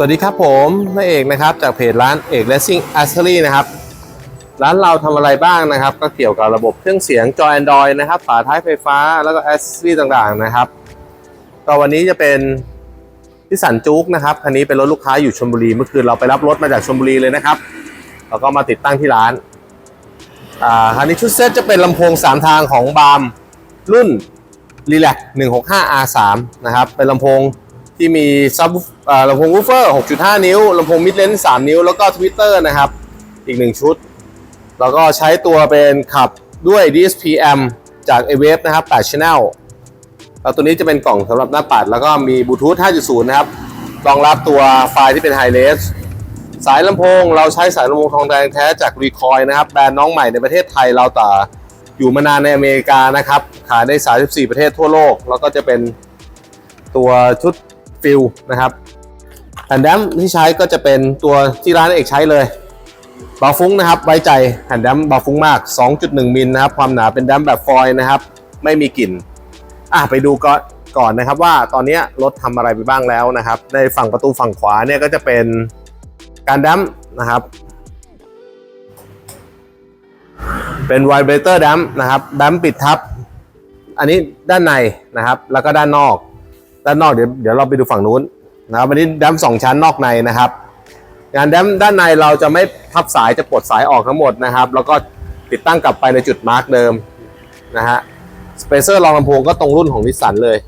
สวัสดีครับผมนายเอกนะครับจากเพจร้านเอกและซิ่งอัสเซอรี่นะครับ ร้านเราทำอะไรบ้างนะครับ ก็เกี่ยวกับระบบเครื่องเสียงจอ Android นะครับฝาท้ายไฟฟ้าแล้วก็อัสเซอรี่ต่างๆนะครับก็วันนี้จะเป็นพิสันจุกนะครับคันนี้เป็นรถลูกค้าอยู่ชลบุรีเมื่อคืนเราไปรับรถมาจากชลบุรีเลยนะครับแล้วก็มาติดตั้งที่ร้านอ่าคันนี้ชุดเซตจะเป็นลำโพง 3 ทางของบาร์มรุ่น r e l a x 165 R3 นะครับเป็นลำโพง ที่มีซับลำโพงวูฟเฟอร์ 6.5 นิ้วลำโพงมิดเลนส์3นิ้ว แล้วก็ทวิตเตอร์นะครับ อีกหนึ่งชุด แล้วก็ใช้ตัวเป็นขับด้วย DSP M จาก a w a v e นะครับ8 Channel แล้วตัวนี้จะเป็นกล่องสำหรับหน้าปัด แล้วก็มีบลูทูธ 5.0 นะครับรองรับตัวไฟล์ที่เป็น High Res สายลำโพง เราใช้สายลำโพงทองแดงแท้จาก Recoil นะครับแบรนด์น้องใหม่ในประเทศไทยเราแต่อยู่มานานในอเมริกานะครับ ขายได้ 34 ประเทศทั่วโลก แล้วก็จะเป็นตัวชุด ฟิลนะครับแผ่นแดมที่ใช้ก็จะเป็นตัวที่ร้านเอกใช้เลยบาฟุ้งนะครับไว้ใจแผ่นแดมบาฟุ้งมาก 2.1 มิลนะครับ ความหนาเป็นแดมแบบฟอยล์นะครับ ไม่มีกลิ่นอะไปดูก่อนก่อนนะครับว่าตอนนี้รถทำอะไรไปบ้างแล้วนะครับ ในฝั่งประตูฝั่งขวาเนี่ยก็จะเป็นการแดมนะครับ เป็นไวเบรเตอร์แดมนะครับแดมปิดทับ อันนี้ด้านในนะครับ แล้วก็ด้านนอก ด้านนอกเดี๋ยวเดี๋ยวเราไปดูฝั่งนู้นนะครับวันนี้แดมสองชั้นนอกในนะครับงานแดมด้านในเราจะไม่พับสายจะปลดสายออกทั้งหมดนะครับ แล้วก็ติดตั้งกลับไปในจุดมาร์กเดิมนะฮะสเปเซอร์รองลำโพงก็ตรงรุ่นของนิสสันเลย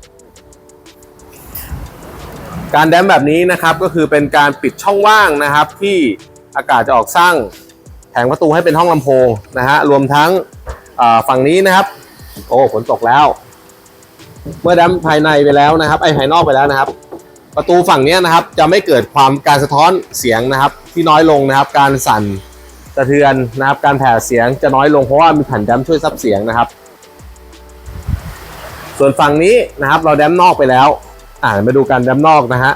การแดมแบบนี้นะครับก็คือเป็นการปิดช่องว่างนะครับ ที่อากาศจะออกสร้างแผงประตูให้เป็นห้องลำโพงนะฮะรวมทั้งฝั่งนี้นะครับ โอ้ฝนตกแล้ว เมื่อดัมภายในไปแล้วนะครับ ไอภายนอกไปแล้วนะครับ ประตูฝั่งนี้นะครับ จะไม่เกิดความการสะท้อนเสียงนะครับ ที่น้อยลงนะครับ การสั่นสะเทือนนะครับ การแผ่เสียงจะน้อยลงเพราะว่ามีแผ่นดัมช่วยซับเสียงนะครับ ส่วนฝั่งนี้นะครับ เราดัมนอกไปแล้ว อ่ามาดูการดัมนอกนะฮะ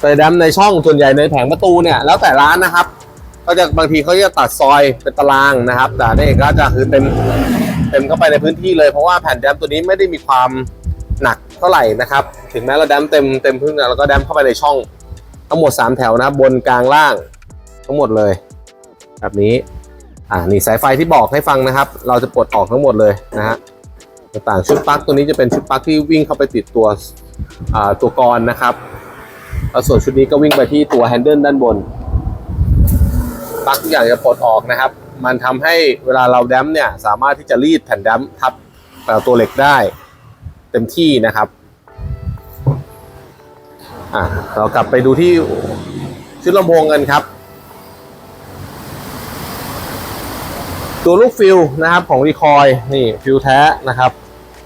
แต่ดัมในช่องส่วนใหญ่ในแผงประตูเนี่ยแล้วแต่ร้านนะครับ ก็จะบางทีเขาจะตัดซอยเป็นตารางนะครับ แต่นี่ก็จะคือเต็ม เต็มเข้าไปในพื้นที่เลยเพราะว่าแผ่นแดมตัวนี้ไม่ได้มีความหนักเท่าไหร่นะครับ ถึงแม้เราแดมเต็มเต็มพื้นแล้วก็แดมเข้าไปในช่อง ทั้งหมด 3 แถวนะครับบนกลางล่าง ทั้งหมดเลย แบบนี้อ่านี่สายไฟที่บอกให้ฟังนะครับ เราจะปลดออกทั้งหมดเลยนะฮะต่างชุดปลั๊กตัวนี้จะเป็นชุดปลั๊กที่วิ่งเข้าไปติดตัวอ่าตัวกรนะครับแล้วส่วนชุดนี้ก็วิ่งไปที่ตัวแฮนเดิลด้านบนปลั๊กทุกอย่างจะปลดออกนะครับ มันทำให้เวลาเราแดมเนี่ยสามารถที่จะรีดแผ่นแดมทับกับตัวเหล็กได้ เต็มที่นะครับอะเรากลับไปดูที่ชุดลำโพงกันครับ ตัวลูกฟิลนะครับของรีคอยนี่ฟิลแท้นะครับ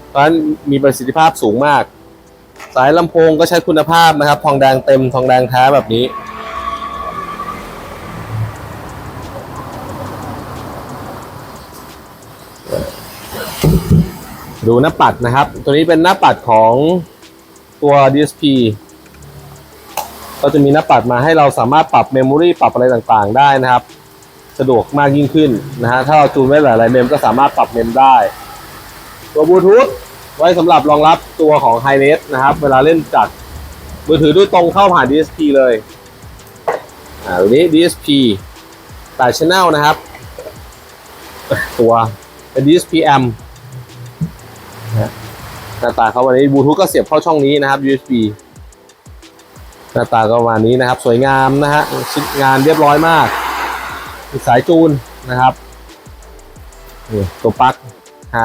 เพราะฉะนั้นมีประสิทธิภาพสูงมาก สายลำโพงก็ใช้คุณภาพนะครับ ทองแดงเต็มทองแดงแท้แบบนี้ ดูหน้าปัดนะครับ ตัวนี้เป็นหน้าปัดของตัว DSP ก็จะมีหน้าปัดมาให้เราสามารถปรับเมมโมรีปรับอะไรต่างๆ ได้นะครับ สะดวกมากยิ่งขึ้นนะฮะถ้าเราจูนไว้หลายๆเมมก็สามารถปรับเมมได้ ตัวบลูทูธไว้สำหรับรองรับตัวของ h i เ n นะครับ เวลาเล่นจากมือถือด้วยตรงเข้าผ่าน DSP เลย อ่าตัวนี้ DSP 8 Channel นะครับ ตัว เป็น DSP M หน้าตาเขาวันนี้บลูทูธก็เสียบเข้าช่องนี้นะครับ USB หน้าตาก็ประมาณนี้นะครับ สวยงามนะฮะชิ้นงานเรียบร้อยมากสายจูนนะครับตัวปลั๊กไฮ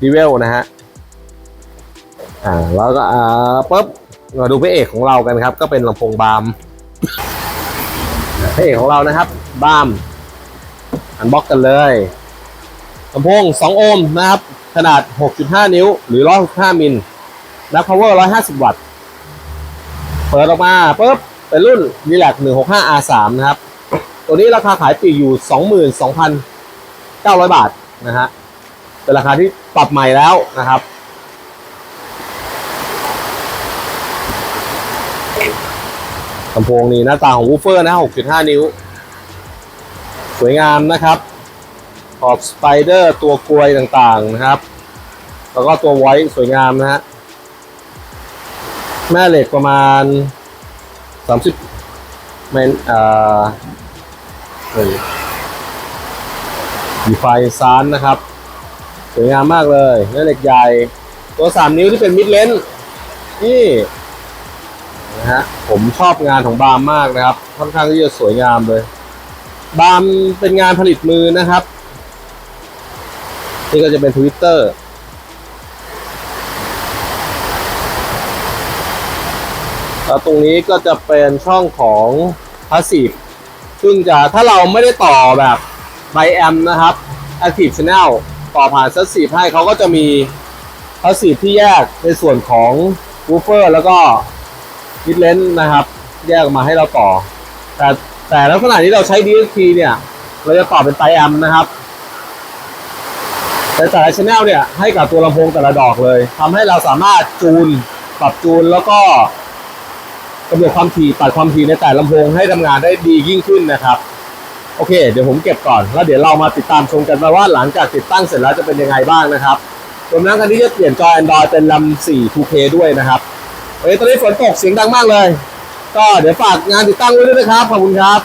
ดีเวลนะฮะอ่าแล้วก็อ่าปุ๊บมาดูพระเอกของเรากันครับ ก็เป็นลำโพงบามพระเอกของเรานะครับบามอันบ็อกกันเลย ลำโพง 2 โอห์มนะครับ ขนาด 6.5 นิ้ว หรือ 165 มิลแบ็คพาวเวอร์ 150 วัตต์ เปิดออกมาปุ๊บ เป็นรุ่น r e l a x 165 R3 นะครับ ตัวนี้ราคาขายปีอยู่ 22,900 บาทนะฮะ เป็นราคาที่ปรับใหม่แล้วนะครับ ลำโพงนี่หน้าตาของวูเฟอร์นะ 6.5 นิ้ว สวยงามนะครับ ขอบสไปเดอร์ตัวกลวยต่างๆนะครับ แล้วก็ตัวไว้สวยงามนะฮะแม่เหล็กประมาณสามสิบเมนอ่อเฮ้ยดีไฟซานนะครับ สวยงามมากเลยเนื้อเหล็กใหญ่ ตัวสามนิ้วที่เป็นมิดเลนนี่นะฮะผมชอบงานของบามมากนะครับ ค่อนข้างที่จะสวยงามเลย บามเป็นงานผลิตมือนะครับ นี่ก็จะเป็นทวิตเตอร์แล้วตรงนี้ก็จะเป็นช่องของพาสซีฟซึ่งจะถ้าเราไม่ได้ต่อแบบไบแอมนะครับ Active Channel ต่อผ่านซัสซีฟให้เขาก็จะมีพาสซีฟที่แยกในส่วนของวูฟเฟอร์แล้วก็มิดเลนนะครับ แยกออกมาให้เราต่อ แต่แต่ลักษณะที่เราใช้ DSP เนี่ย เราจะต่อเป็นไตแอมนะครับ แต่แต่ละชแนลเนี่ยให้กับตัวลำโพงแต่ละดอกเลยทำให้เราสามารถจูนปรับจูนแล้วก็กำหนดความถี่ตัดความถี่ในแต่ลำโพงให้ทำงานได้ดียิ่งขึ้นนะครับ โอเค เดี๋ยวผมเก็บก่อน แล้วเดี๋ยวเรามาติดตามชมกันว่าหลังจากติดตั้งเสร็จแล้วจะเป็นยังไงบ้างนะครับรวมทั้งคันนี้จะเปลี่ยนจอ Android เป็นลำ4 2K ด้วยนะครับเฮ้ยตอนนี้ฝนตกเสียงดังมากเลย ก็เดี๋ยวฝากงานติดตั้งไว้ด้วยนะครับขอบคุณครับ